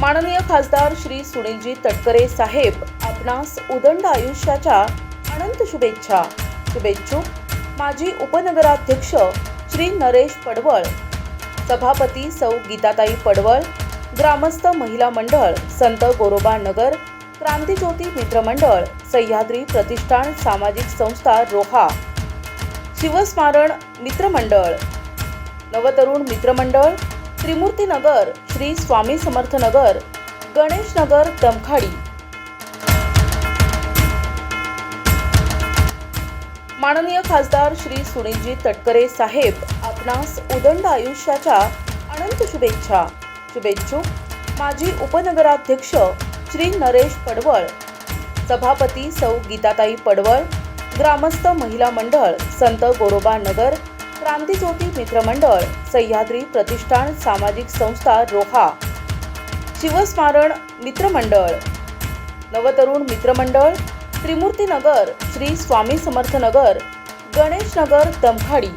माननीय खासदार श्री सुनीलजी तटकरे साहेब आपणास उदंड आयुष्याच्या अनंत शुभेच्छा. शुभेच्छुक माजी उपनगराध्यक्ष श्री नरेश पडवळ सभापती सौ गीताताई पडवळ ग्रामस्थ महिला मंडळ संत गोरोबा नगर क्रांतिज्योती मित्रमंडळ सह्याद्री प्रतिष्ठान सामाजिक संस्था रोहा शिवस्मारण मित्रमंडळ नवतरुण मित्रमंडळ त्रिमूर्तीनगर श्री स्वामी समर्थ नगर गणेश नगर दमखाडी. माननीय खासदार श्री सुनीलजी तटकरे साहेब आपणास उदंड आयुष्याच्या अनंत शुभेच्छा. शुभेच्छुक माजी उपनगराध्यक्ष श्री नरेश पडवळ सभापती सौ गीताताई पडवळ ग्रामस्थ महिला मंडळ संत गोरोबा नगर क्रांतीज्योती मित्रमंडळ सह्याद्री प्रतिष्ठान सामाजिक संस्था रोहा शिवस्मारण मित्रमंडळ नवतरुण मित्रमंडळ त्रिमूर्तीनगर श्री स्वामी समर्थनगर गणेशनगर दमखाडी.